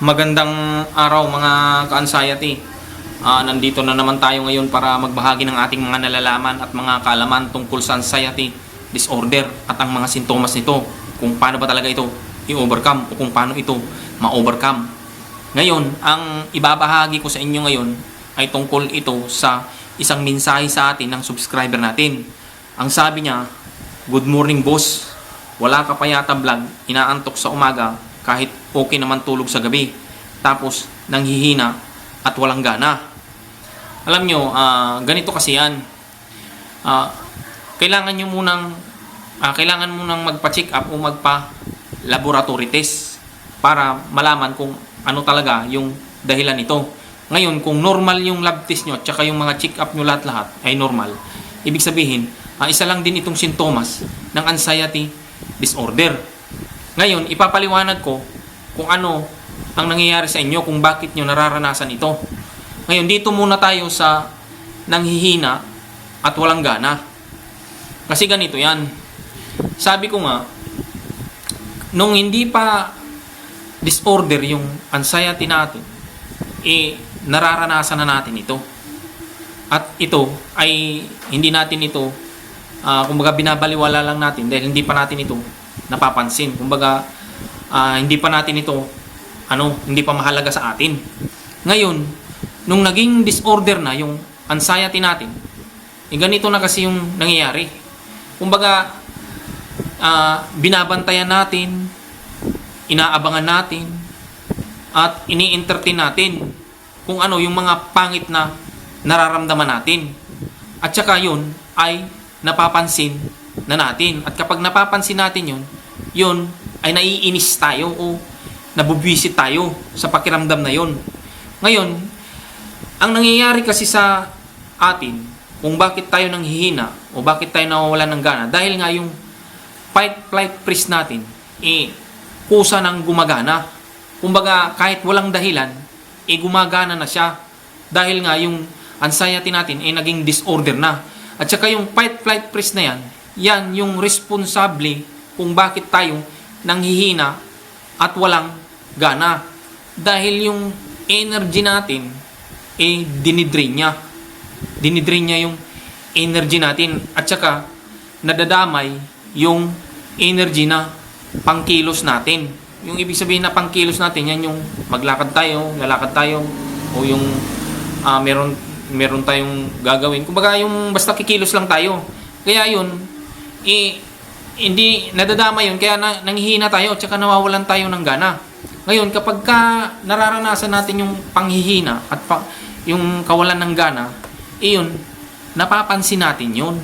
Magandang araw mga ka-anxiety. Ah, nandito na naman tayo ngayon para magbahagi ng ating mga nalalaman at mga kaalaman tungkol sa anxiety disorder at ang mga sintomas nito. Kung paano ba talaga ito i-overcome o kung paano ito ma-overcome. Ngayon, ang ibabahagi ko sa inyo ngayon ay tungkol ito sa isang mensahe sa atin ng subscriber natin. Ang sabi niya, Good morning boss. Wala ka pa yata vlog, inaantok sa umaga kahit okay naman tulog sa gabi. Tapos nanghihina at walang gana. Alam nyo, ah, ganito kasi yan. Ah, kailangan nyo munang ah, kailangan munang magpa-check up o magpa laboratory test para malaman kung ano talaga yung dahilan nito. Ngayon, kung normal yung lab test nyo at saka yung mga check up nyo lahat-lahat ay normal, ibig sabihin, ah, isa lang din itong sintomas ng anxiety disorder. Ngayon, ipapaliwanag ko kung ano ang nangyayari sa inyo, kung bakit nyo nararanasan ito. Ngayon, dito muna tayo sa nanghihina at walang gana. Kasi ganito yan. Sabi ko nga, nung hindi pa disorder yung anxiety natin, eh, nararanasan na natin ito. At ito ay hindi natin ito, ah, kumbaga binabaliwala lang natin dahil hindi pa natin ito napapansin. Kumbaga, ah, hindi pa natin ito, ano, hindi pa mahalaga sa atin. Ngayon, nung naging disorder na yung anxiety natin, eh, ganito na kasi yung nangyayari. Kumbaga, ah, binabantayan natin, inaabangan natin, at ini-entertain natin kung ano yung mga pangit na nararamdaman natin. At saka yun ay napapansin na natin. At kapag napapansin natin yun, yun ay naiinis tayo o nabubwisit tayo sa pakiramdam na yun. Ngayon, ang nangyayari kasi sa atin, kung bakit tayo nang hihina o bakit tayo nawawalan ng gana, dahil nga yung fight, flight, freeze natin, eh, kusa ng gumagana. Kumbaga, kahit walang dahilan, eh, gumagana na siya. Dahil nga yung anxiety natin, eh, naging disorder na. At saka yung fight, flight, freeze na yan, yan yung responsable kung bakit tayo nanghihina at walang gana. Dahil yung energy natin, eh, dinidrain niya. Dinidrain niya yung energy natin. At saka, nadadamay yung energy na pangkilos natin. Yung ibig sabihin na pangkilos natin, yan yung maglakad tayo, lalakad tayo, o yung ah, meron, meron tayong gagawin. Kumbaga, yung basta kikilos lang tayo. Kaya yun, eh, hindi nadadama yun, kaya na, nanghihina tayo, tsaka nawawalan tayo ng gana. Ngayon, kapag ka nararanasan natin yung panghihina at pa, yung kawalan ng gana, iyon, napapansin natin yun.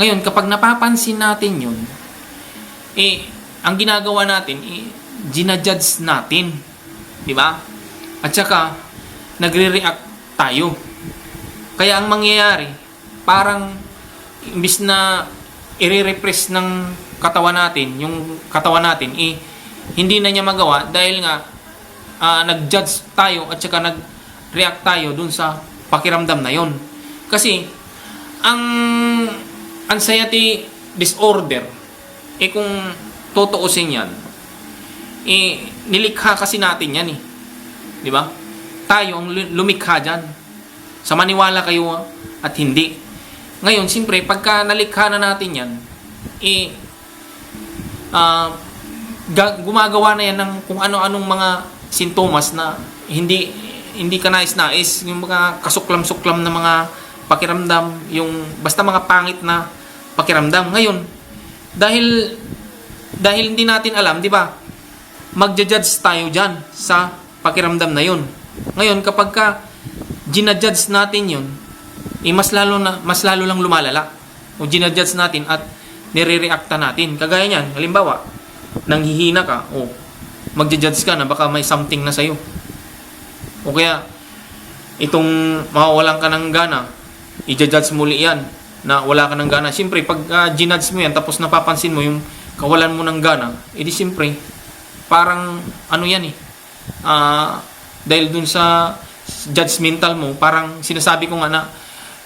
Ngayon, kapag napapansin natin yun, eh, ang ginagawa natin, eh, ginajudge natin. Di ba? At saka, nagre-react tayo. Kaya ang mangyayari, parang, imbis na i-repress ng katawan natin, yung katawan natin, eh, hindi na niya magawa dahil nga ah, nag-judge tayo at saka nag-react tayo dun sa pakiramdam na yon. Kasi, ang anxiety disorder, eh kung tutuusin yan, eh, nilikha kasi natin yan eh. Di ba? Tayo ang lu- lumikha dyan. Sa maniwala kayo at hindi. Ngayon, siyempre, pagka nalikha na natin yan, eh, ga- gumagawa na yan ng kung ano-anong mga sintomas na hindi hindi ka nais-nais, yung mga kasuklam-suklam na mga pakiramdam, yung basta mga pangit na pakiramdam. Ngayon, dahil dahil hindi natin alam, di ba? Magja-judge tayo diyan sa pakiramdam na yun. Ngayon, kapag ka ginajudge natin yun, eh mas lalo na mas lalo lang lumalala. O ginajudge natin at nire-reacta natin. Kagaya niyan, halimbawa, nanghihina ka, o magja-judge ka na baka may something na sa'yo. O kaya, itong mawawalan ka ng gana, i-judge muli yan na wala ka ng gana. Siyempre, pag uh, ginudge mo yan, tapos napapansin mo yung kawalan mo ng gana, edi siyempre, parang ano yan eh. Ah, dahil dun sa judgmental mo, parang sinasabi ko nga na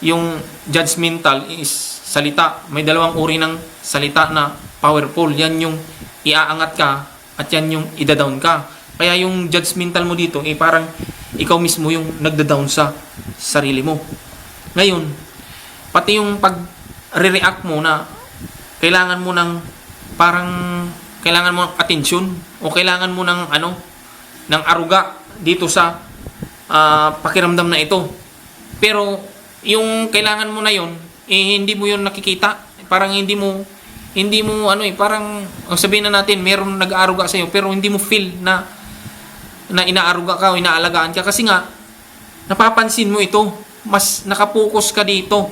yung judgmental is salita. May dalawang uri ng salita na powerful. Yan yung iaangat ka at yan yung idadown ka. Kaya yung judgmental mo dito, eh parang ikaw mismo yung nagda-down sa sarili mo. Ngayon, pati yung pag-react mo na kailangan mo ng parang kailangan mo ng atensyon o kailangan mo ng ano ng aruga dito sa ah, pakiramdam na ito. Pero yung kailangan mo na yon eh hindi mo yon nakikita. Parang hindi mo hindi mo ano eh parang ang sabihin na natin meron nag-aaruga sa iyo pero hindi mo feel na na inaaruga ka o inaalagaan ka. Kasi nga napapansin mo ito. Mas nakapokus ka dito.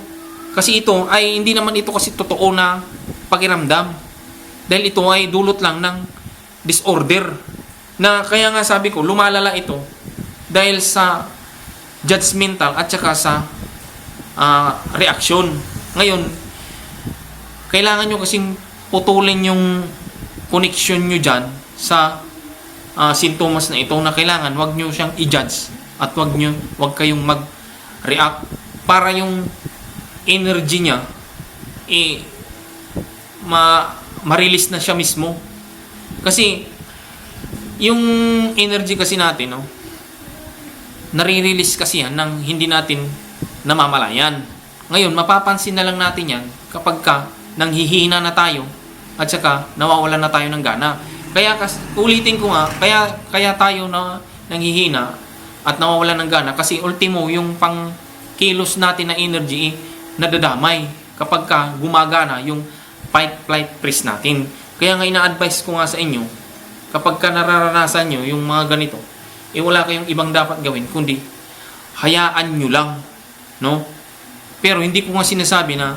Kasi ito ay hindi naman ito kasi totoo na pakiramdam. Dahil ito ay dulot lang ng disorder. Na kaya nga sabi ko lumalala ito dahil sa judgmental at saka sa ah, reaksyon. Ngayon kailangan nyo kasing putulin yung connection nyo dyan sa ah, sintomas na ito na kailangan wag nyo siyang i-judge at wag nyo wag kayong mag-react. Para yung energy niya eh ma ma-release na siya mismo. Kasi yung energy kasi natin no nare-release kasi yan ng hindi natin namamalayan. Ngayon mapapansin na lang natin yan kapag ka nanghihina na tayo at saka nawawalan na tayo ng gana. Kaya kas, ulitin ko nga kaya kaya tayo na nanghihina at nawawalan ng gana kasi ultimo yung pang kilos natin na energy eh, nadadamay kapag ka gumagana yung fight flight freeze natin. Kaya nga ina-advise ko nga sa inyo kapag ka nararanasan nyo yung mga ganito eh wala kayong ibang dapat gawin kundi hayaan nyo lang no? Pero hindi ko nga sinasabi na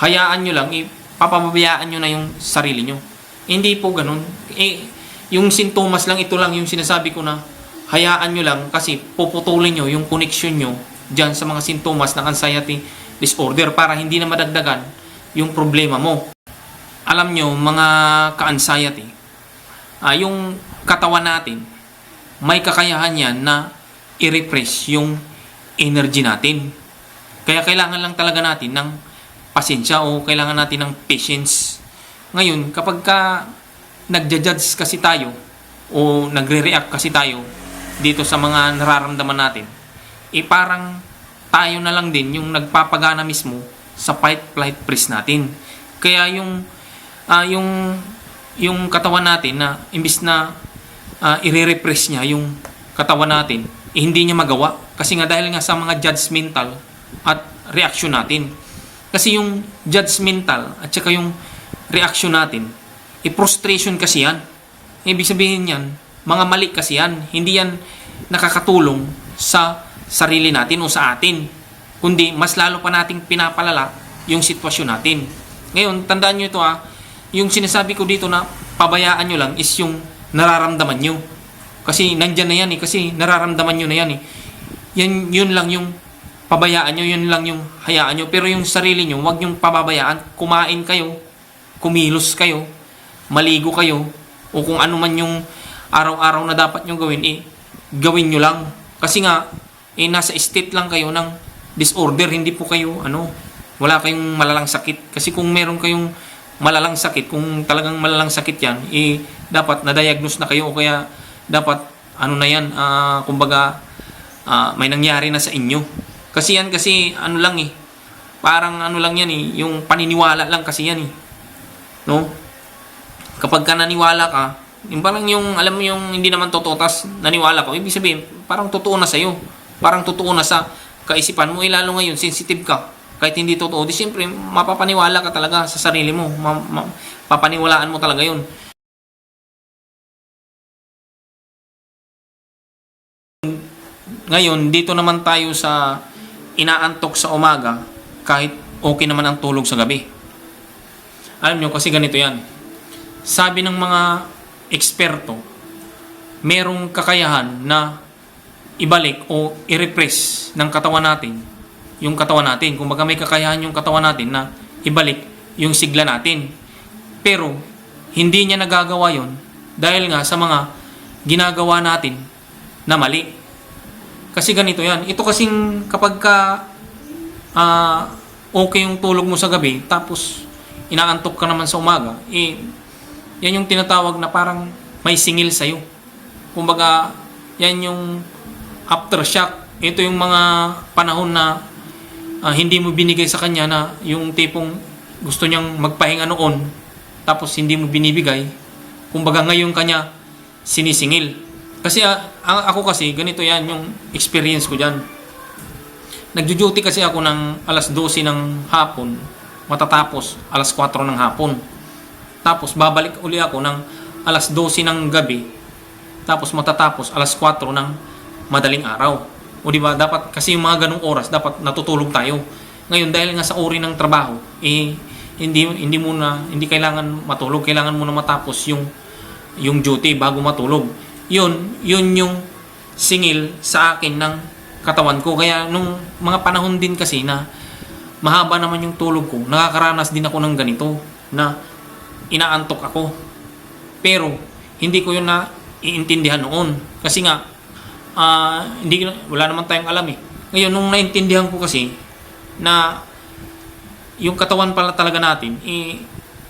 hayaan nyo lang ipapabayaan nyo na yung sarili nyo. Hindi po ganun. Eh yung sintomas lang ito lang yung sinasabi ko na hayaan nyo lang kasi puputulin nyo yung connection nyo dyan sa mga sintomas ng anxiety disorder para hindi na madagdagan yung problema mo. Alam nyo mga ka-anxiety ah, yung katawan natin may kakayahan yan na i-repress yung energy natin. Kaya kailangan lang talaga natin ng pasensya o kailangan natin ng patience. Ngayon, kapag ka nagja-judge kasi tayo o nagre-react kasi tayo dito sa mga nararamdaman natin, eh parang tayo na lang din yung nagpapagana mismo sa fight flight freeze natin. Kaya yung ah, yung yung katawan natin na imbis na uh, i-repress niya yung katawan natin, eh, hindi niya magawa. Kasi nga dahil nga sa mga judgmental at reaction natin. Kasi yung judgmental at saka yung reaction natin, i-frustration kasi yan. Ibig sabihin yan, mga mali kasi yan. Hindi yan nakakatulong sa sarili natin o sa atin. Kundi mas lalo pa nating pinapalala yung sitwasyon natin. Ngayon, tandaan nyo ito ha, yung sinasabi ko dito na pabayaan nyo lang is yung nararamdaman nyo. Kasi nandyan na yan eh. Kasi nararamdaman nyo na yan eh. Yan, yun lang yung pabayaan nyo. Yun lang yung hayaan nyo. Pero yung sarili nyo, wag yung pababayaan. Kumain kayo. Kumilos kayo. Maligo kayo. O kung ano man yung araw-araw na dapat nyo gawin, eh, gawin nyo lang. Kasi nga, eh, nasa state lang kayo ng disorder. Hindi po kayo, ano, wala kayong malalang sakit. Kasi kung meron kayong malalang sakit, kung talagang malalang sakit yan, eh, dapat na-diagnose na kayo o kaya dapat, ano na yan, ah, kumbaga, ah, may nangyari na sa inyo. Kasi yan kasi, ano lang eh, parang ano lang yan eh, yung paniniwala lang kasi yan eh. No? Kapag ka naniwala ka, yung parang yung, alam mo yung hindi naman totoo, tas naniwala ka, ibig sabihin, parang totoo na sa'yo. Parang totoo na sa kaisipan mo, eh, lalo ngayon, sensitive ka kahit hindi totoo, di siyempre mapapaniwala ka talaga sa sarili mo. Ma- ma- papaniwalaan mo talaga yun. Ngayon, dito naman tayo sa inaantok sa umaga kahit okay naman ang tulog sa gabi. Alam nyo, kasi ganito yan. Sabi ng mga eksperto, merong kakayahan na ibalik o i-repress ng katawan natin yung katawan natin. Kung baga may kakayahan yung katawan natin na ibalik yung sigla natin. Pero, hindi niya nagagawa yon dahil nga sa mga ginagawa natin na mali. Kasi ganito yan. Ito kasing kapag ka ah, okay yung tulog mo sa gabi, tapos inaantok ka naman sa umaga, eh, yan yung tinatawag na parang may singil sa'yo. Kumbaga, yan yung aftershock. Ito yung mga panahon na ah, hindi mo binigay sa kanya na yung tipong gusto niyang magpahinga noon tapos hindi mo binibigay. Kumbaga ngayon kanya sinisingil. Kasi ang- ako kasi ganito yan yung experience ko diyan. Nagjo-duty kasi ako ng alas 12 ng hapon matatapos alas 4 ng hapon. Tapos babalik uli ako ng alas 12 ng gabi tapos matatapos alas 4 ng madaling araw. O di ba dapat kasi yung mga ganung oras dapat natutulog tayo. Ngayon dahil nga sa uri ng trabaho, eh hindi hindi muna hindi kailangan matulog, kailangan muna matapos yung yung duty bago matulog. Yun, yun yung singil sa akin ng katawan ko. Kaya nung mga panahon din kasi na mahaba naman yung tulog ko, nakakaranas din ako ng ganito na inaantok ako. Pero hindi ko yun na iintindihan noon. Kasi nga, ah, hindi, wala naman tayong alam eh. Ngayon, nung naintindihan ko kasi na yung katawan pala talaga natin, eh,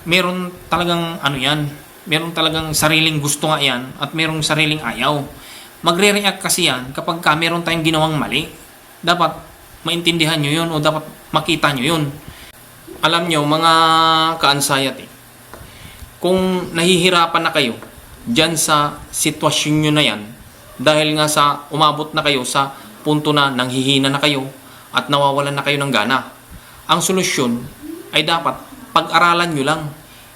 meron talagang ano yan, meron talagang sariling gusto nga yan at merong sariling ayaw. Magre-react kasi yan kapag ka meron tayong ginawang mali. Dapat maintindihan nyo yun o dapat makita nyo yun. Alam nyo, mga ka-anxiety, kung nahihirapan na kayo dyan sa sitwasyon nyo na yan, dahil nga sa umabot na kayo sa punto na nanghihina na kayo at nawawalan na kayo ng gana, ang solusyon ay dapat pag-aralan nyo lang.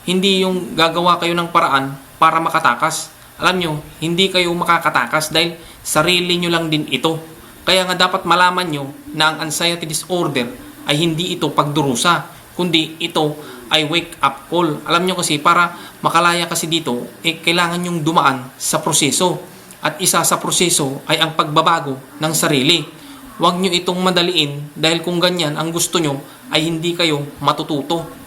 Hindi yung gagawa kayo ng paraan para makatakas. Alam nyo, hindi kayo makakatakas dahil sarili nyo lang din ito. Kaya nga dapat malaman nyo na ang anxiety disorder ay hindi ito pagdurusa, kundi ito ay wake up call. Alam nyo kasi para makalaya kasi dito, eh, kailangan yung dumaan sa proseso. At isa sa proseso ay ang pagbabago ng sarili. Huwag nyo itong madaliin dahil kung ganyan ang gusto nyo ay hindi kayo matututo.